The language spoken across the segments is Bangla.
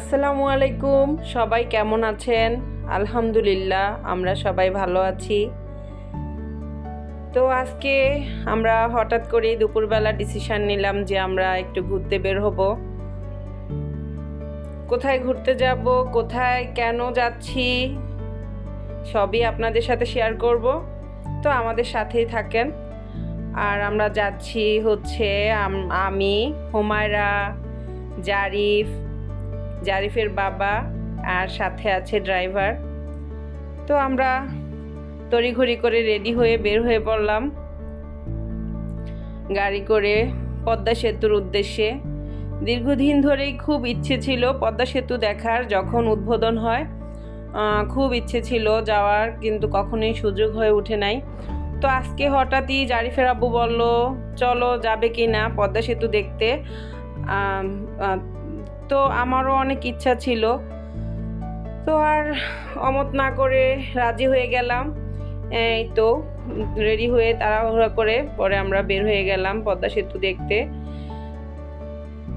আসসালামু আলাইকুম। সবাই কেমন আছেন? আলহামদুলিল্লাহ, আমরা সবাই ভালো আছি। তো আজকে আমরা হঠাৎ করেই দুপুরবেলা ডিসিশন নিলাম যে আমরা একটু ঘুরতে বের হব। কোথায় ঘুরতে যাব, কোথায় কেন যাচ্ছি, সবই আপনাদের সাথে শেয়ার করব। তো আমাদের সাথেই থাকেন। আর আমরা যাচ্ছি হচ্ছে আমি, হুমায়রা, জারিফ জারিফের বাবা আর সাথে আছে ড্রাইভার। তো আমরা তড়িঘড়ি করে রেডি হয়ে বের হয়ে পড়লাম। গাড়ি করে পদ্মা সেতুর উদ্দেশ্যে। দীর্ঘদিন ধরেই খুব ইচ্ছে ছিল পদ্মা সেতু দেখার যখন উদ্বোধন হয় খুব ইচ্ছে ছিল যাওয়ার, কিন্তু কখনোই সুযোগ হয়ে ওঠে নাই। তো আজকে হঠাৎই জারিফের আব্বু বলল, চলো, যাবে কি না পদ্মা সেতু দেখতে? তো আমারও অনেক ইচ্ছা ছিল। তো আর অমত না করে রাজি হয়ে গেলাম। এই তো, রেডি হয়ে তাড়াহুড়া করে পরে আমরা বের হয়ে গেলাম পদ্মা সেতু দেখতে।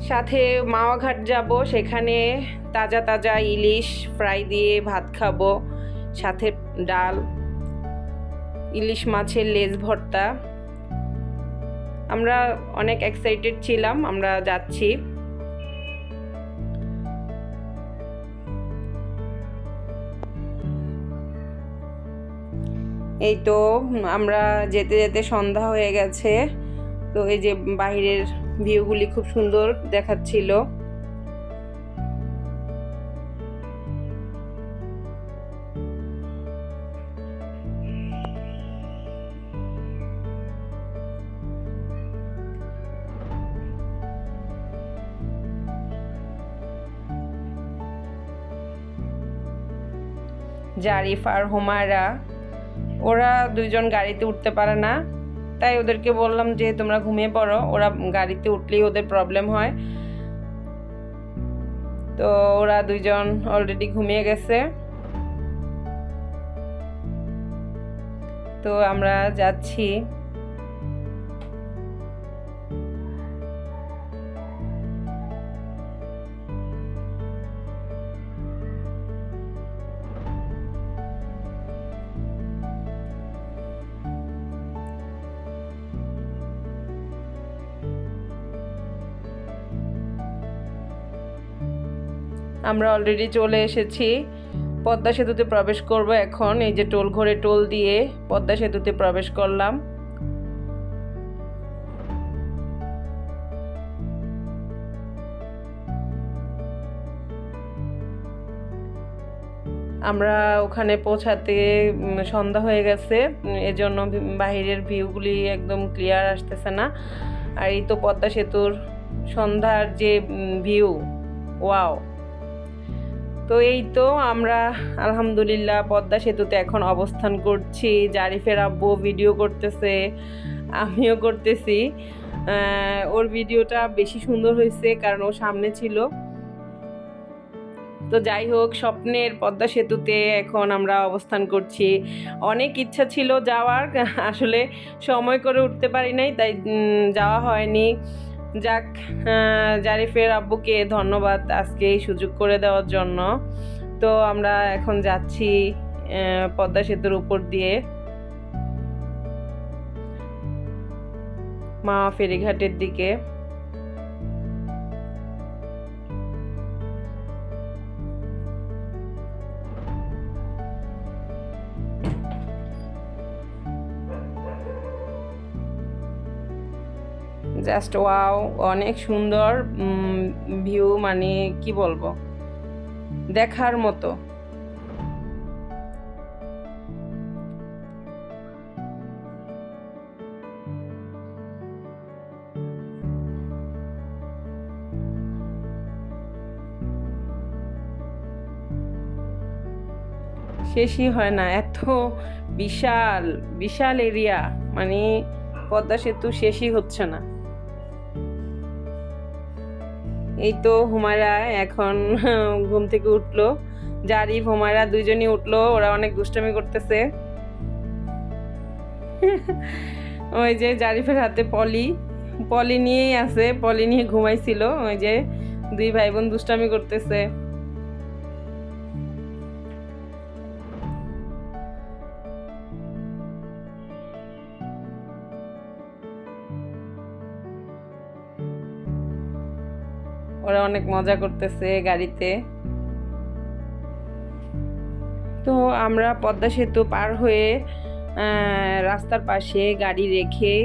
সাথে মাওয়াঘাট যাব, সেখানে তাজা তাজা ইলিশ ফ্রাই দিয়ে ভাত খাব, সাথে ডাল, ইলিশ মাছের লেজ ভর্তা। আমরা অনেক এক্সাইটেড ছিলাম, আমরা যাচ্ছি। এই তো আমরা যেতে যেতে সন্ধ্যা হয়ে গেছে। তো এই যে বাইরের ভিউগুলি খুব সুন্দর দেখাচ্ছিল। জারিফ আর হুমায়রা ওরা দুইজন গাড়িতে উঠতে পারে না। তাই ওদেরকে বললাম যে, তোমরা ঘুমিয়ে পড়ো। ওরা গাড়িতে উঠলেই ওদের প্রবলেম হয়। তো ওরা দুইজন অলরেডি ঘুমিয়ে গেছে। তো আমরা যাচ্ছি। আমরা অলরেডি চলে এসেছি। পদ্মা সেতুতে প্রবেশ করব এখন। এই যে টোল ঘরে টোল দিয়ে পদ্মা সেতুতে প্রবেশ করলাম। আমরা ওখানে পৌঁছাতে সন্ধ্যা হয়ে গেছে। এজন্য বাহিরের ভিউগুলি একদম ক্লিয়ার আসতেছে না। আর এই তো পদ্মা সেতুর সন্ধ্যার যে ভিউ ওয়াও তো এই তো আমরা, আলহামদুলিল্লাহ, পদ্মা সেতুতে এখন অবস্থান করছি। জারিফের আব্বু ভিডিও করতেছে, আমিও করতেছি। ওর ভিডিওটা বেশি সুন্দর হয়েছে কারণ ও সামনে ছিল। তো যাই হোক, স্বপ্নের পদ্মা সেতুতে এখন আমরা অবস্থান করছি। অনেক ইচ্ছা ছিল যাওয়ার, আসলে সময় করে উঠতে পারি নাই, তাই যাওয়া হয়নি। যাক জারিফের আব্বুকে ধন্যবাদ আজকে এই সুযোগ করে দেওয়ার জন্য। তো আমরা এখন যাচ্ছি পদ্মা সেতুর উপর দিয়ে। মা ফেরিঘাটের দিকে। জাস্ট ওয়াও অনেক সুন্দর ভিউ মানে কি বলব? দেখার মতো। শেষই হয় না, এত বিশাল বিশাল এরিয়া মানে পদ্মা সেতু শেষই হচ্ছে না। এই তো হুমায়রা এখন ঘুম থেকে উঠল। জারিফ হুমায়রা দুইজনই উঠল, ওরা অনেক দুষ্টমি করতেছে। ওই যে জারিফের হাতে পলি। পলি নিয়েই আছে, পলি নিয়ে ঘুমাইছিল। ওই যে দুই ভাই বোন দুষ্টামি করতেছে। ওরা অনেক মজা করতেছে গাড়িতে। তো আমরা পদ্মা সেতু পার হয়ে রাস্তার পাশে গাড়ি রেখে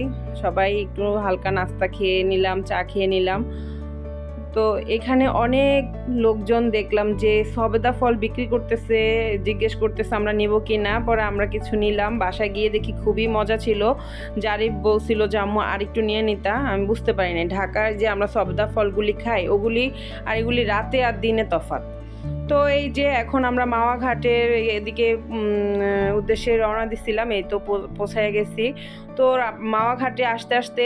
সবাই একটু হালকা নাস্তা খেয়ে নিলাম, চা খেয়ে নিলাম। তো এখানে অনেক লোকজন দেখলাম যে সবেদা ফল বিক্রি করতেছে, জিজ্ঞেস করতেছে আমরা নেব কি না পরে আমরা কিছু নিলাম, বাসায় গিয়ে দেখি খুবই মজা ছিল। জারিফ বলছিল যে আম্মু আর একটু নিয়ে নিতা। আমি বুঝতে পারিনি ঢাকার যে আমরা সবেদা ফলগুলি খাই, ওগুলি আর এগুলি রাতে আর দিনে তফাৎ। তো এই যে এখন আমরা মাওয়া ঘাটের এদিকে উদ্দেশ্যে রওনা দিছিলাম, এই তো পৌঁছায় গেছি। তো মাওয়া ঘাটে আসতে আসতে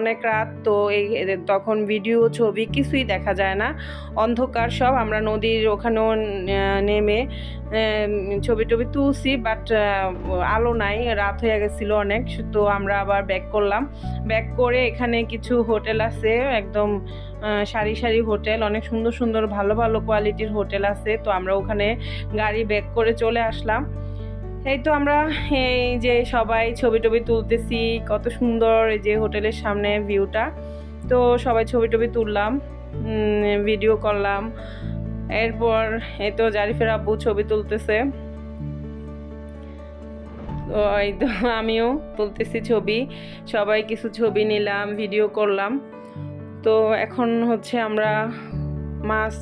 অনেক রাত, তো এই তখন ভিডিও ছবি কিছুই দেখা যায় না। অন্ধকার সব, আমরা নদীর ওখানেও নেমে ছবি টবি তুলছি বাট আলো নাই, রাত হয়ে গেছিল অনেক, তো আমরা আবার ব্যাক করলাম। ব্যাক করে এখানে কিছু হোটেল আছে, একদম সারি সারি হোটেল অনেক সুন্দর সুন্দর, ভালো ভালো কোয়ালিটির হোটেল আছে, তো আমরা ওখানে গাড়ি ব্যাক করে চলে আসলাম। এই তো আমরা এই যে সবাই ছবি টবি তুলতেছি, কত সুন্দর এই যে হোটেলের সামনে ভিউটা তো সবাই ছবি টবি তুললাম ভিডিও করলাম। এরপর এই তো জারিফের আব্বু ছবি তুলতেছে। তো এই তো আমিও তুলতেছি ছবি। সবাই কিছু ছবি নিলাম ভিডিও করলাম। তো এখন হচ্ছে আমরা মাছ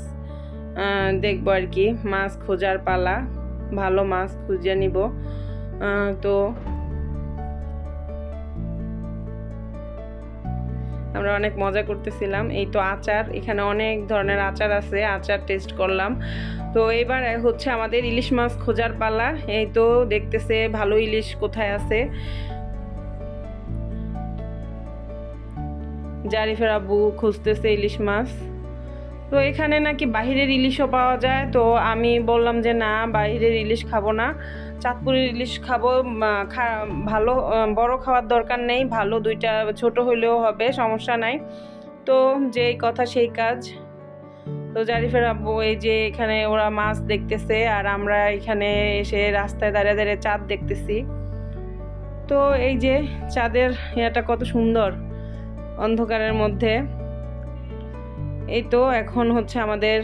দেখব আর কি, মাছ খোঁজার পালা। ভালো মাছ খুঁজে নিব। তো আমরা অনেক মজা করতেছিলাম। এই তো আচার, এখানে অনেক ধরনের আচার আছে, আচার টেস্ট করলাম। তো এবার হচ্ছে আমাদের ইলিশ মাছ খোঁজার পালা। এই তো দেখতেছে ভালো ইলিশ কোথায় আছে। জারিফের আব্বু খুঁজতেছে ইলিশ মাছ। তো এখানে নাকি বাহিরের ইলিশও পাওয়া যায়। তো আমি বললাম যে না বাহিরের ইলিশ খাব না। চাঁদপুরের ইলিশ খাব ভালো বড় খাওয়ার দরকার নেই। ভালো দুইটা ছোট হইলেও হবে, সমস্যা নাই। তো যেই কথা সেই কাজ। তো জারিফের আব্বু এই যে এখানে ওরা মাছ দেখতেছে, আর আমরা এখানে এসে রাস্তায় দাঁড়িয়ে দাঁড়িয়ে চাঁদ দেখতেছি। তো এই যে চাঁদের ইয়েটা কত সুন্দর, অন্ধকারের মধ্যে। এই তো এখন হচ্ছে আমাদের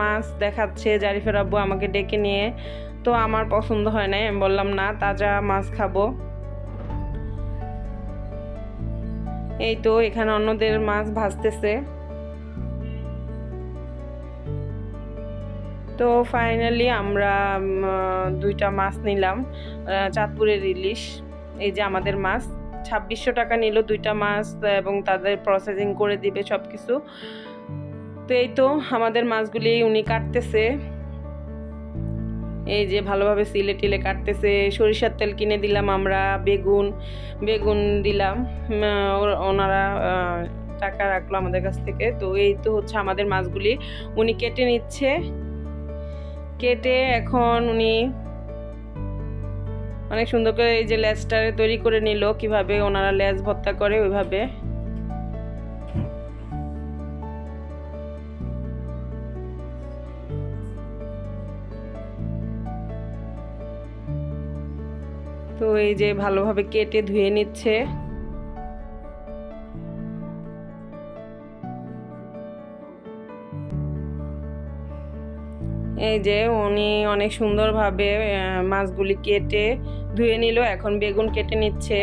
মাছ দেখাচ্ছে জারিফের আব্বু আমাকে ডেকে নিয়ে। তো আমার পছন্দ হয় নাই, আমি বললাম, না, তাজা মাছ খাব। এই তো এখানে অন্যদের মাছ ভাজতেছে। তো ফাইনালি আমরা দুইটা মাছ নিলাম চাঁদপুরের ইলিশ, এই যে আমাদের মাছ। ছাব্বিশশো টাকা নিল দুইটা মাছ, এবং তাদের প্রসেসিং করে দিবে সব কিছু তো এই তো আমাদের মাছগুলি উনি কাটতেছে। এই যে ভালোভাবে সিলে টিলে কাটতেছে। সরিষার তেল কিনে দিলাম আমরা, বেগুন বেগুন দিলাম। ওনারা টাকা রাখল আমাদের কাছ থেকে। তো এই তো হচ্ছে আমাদের মাছগুলি উনি কেটে নিচ্ছে। কেটে এখন উনি অনেক সুন্দর করে এই যে লেজটা তৈরি করে নিল। কীভাবে ওনারা লেজ ভর্তা করে, ওইভাবে। এই যে ভালোভাবে কেটে ধুয়ে নিচ্ছে। এই যে উনি অনেক সুন্দরভাবে মাছগুলি কেটে ধুয়ে নিল, এখন বেগুন কেটে নিচ্ছে।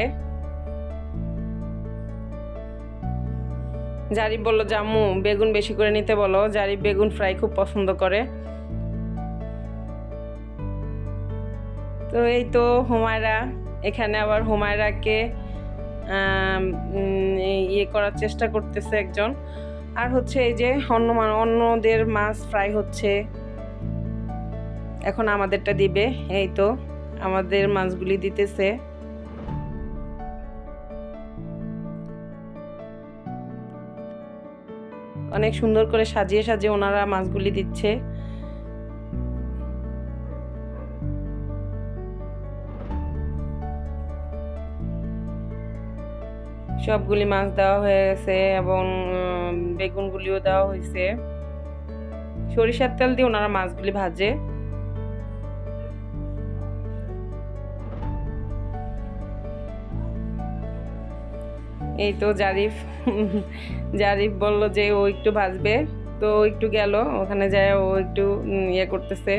জারিফ বলল জাম্মু বেগুন বেশি করে নিতে বলো। জারিফ বেগুন ফ্রাই খুব পছন্দ করে। তো এই তো হুমায়রা এখানে আবার হুমায়রাকে ইয়ে করার চেষ্টা করতেছে একজন। আর হচ্ছে এই যে অন্য অন্যদের মাছ ফ্রাই হচ্ছে। এখন আমাদেরটা দিবে, এই তো আমাদের মাছগুলি দিতেছে। অনেক সুন্দর করে সাজিয়ে সাজিয়ে ওনারা মাছগুলি দিচ্ছে। সবগুলি মাছ দেওয়া হয়ে গেছে এবং বেগুনগুলিও দেওয়া হয়েছে সরিষার তেল দিয়ে ওনারা মাছগুলি ভাজে। এই তো জারিফ জারিফ বলল যে ও একটু ভাজবে। তো ও একটু গেল, ওখানে যায় ও একটু ইয়ে করতেছে।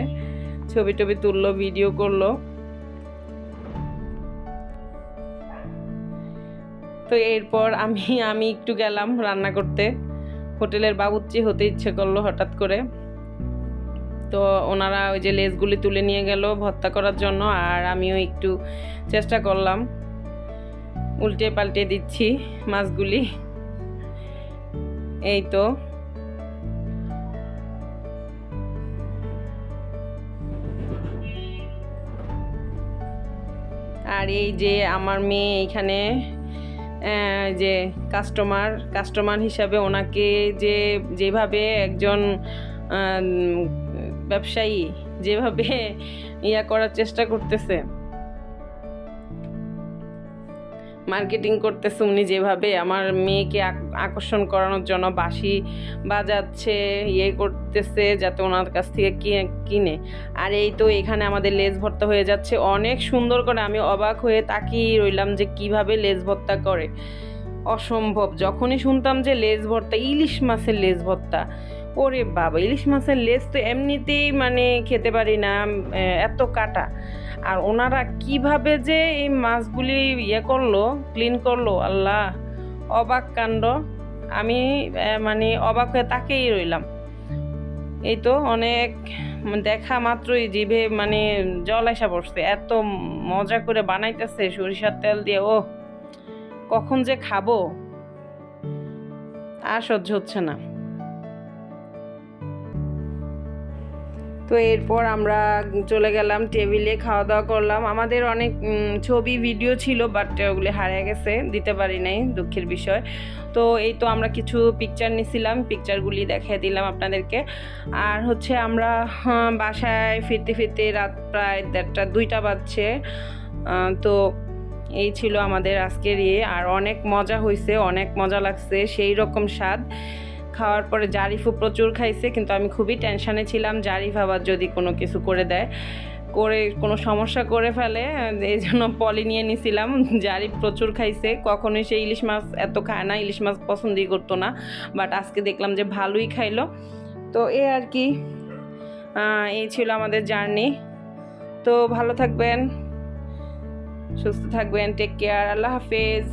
ছবি টবি তুললো, ভিডিও করল। তো এরপর আমি আমি একটু গেলাম রান্না করতে। হোটেলের বাবুচ্চি হতে ইচ্ছে করল হঠাৎ করে। তো ওনারা ওই যে লেজগুলি তুলে নিয়ে গেল ভর্তা করার জন্য, আর আমিও একটু চেষ্টা করলাম। উল্টে পাল্টে দিচ্ছি মাছগুলি। এই তো। আর এই যে আমার মেয়ে এখানে যে কাস্টমার কাস্টমার হিসাবে ওনাকে যে যেভাবে একজন ব্যবসায়ী যেভাবে ইয়া করার চেষ্টা করতেছে। মার্কেটিং করতেছে উনি যেভাবে। আমার মেয়েকে আক- আকর্ষণ করানোর জন্য বাঁশি বাজাচ্ছে ইয়ে করতেছে যাতে ওনার কাছ থেকে কিনে আর এই তো এখানে আমাদের লেজ ভর্তা হয়ে যাচ্ছে। অনেক সুন্দর করে আমি অবাক হয়ে তাকিয়ে রইলাম যে কীভাবে লেজ ভর্তা করে। অসম্ভব। যখনই শুনতাম যে লেজ ভর্তা, ইলিশ মাছের লেজ ভর্তা, ওরে বাবা, ইলিশ মাছের লেজ তো এমনিতেই মানে খেতে পারি না, এত কাটা। আর ওনারা কীভাবে যে এই মাছগুলি ইয়ে করল ক্লিন করল, আল্লাহ, অবাক কাণ্ড। আমি মানে অবাক হয়ে তাকেই রইলাম। এই তো অনেক দেখা মাত্রই জিভে মানে জল আসা পড়ছে। এত মজা করে বানাইতেছে সরিষার তেল দিয়ে। ও কখন যে খাব? আর সহ্য হচ্ছে না। তো এরপর আমরা চলে গেলাম টেবিলে খাওয়া দাওয়া করলাম। আমাদের অনেক ছবি ভিডিও ছিল বাট ওগুলি হারিয়ে গেছে দিতে পারি নাই দুঃখের বিষয়। তো এই তো আমরা কিছু পিকচার নিছিলাম পিকচারগুলি দেখিয়ে দিলাম আপনাদেরকে। আর হচ্ছে আমরা হ্যাঁ, বাসায় ফিরতে ফিরতে রাত প্রায় দেড়টা দুইটা বাজছে। তো এই ছিল আমাদের আজকের ইয়ে। আর অনেক মজা হয়েছে অনেক মজা লাগছে সেই রকম স্বাদ। খাওয়ার পরে জারিফও প্রচুর খাইছে, কিন্তু আমি খুবই টেনশানে ছিলাম। জারিফ আবার যদি কোনো কিছু করে দেয়, করে কোনো সমস্যা করে ফেলে, এই জন্য পলি নিয়ে নিছিলাম। জারিফ প্রচুর খাইছে, কখনোই সে ইলিশ মাছ এত খায় না, ইলিশ মাছ পছন্দই করতো না বাট আজকে দেখলাম যে ভালোই খাইলো। তো এ আর কি এই ছিল আমাদের জার্নি। তো ভালো থাকবেন, সুস্থ থাকবেন টেক কেয়ার আল্লাহ হাফেজ।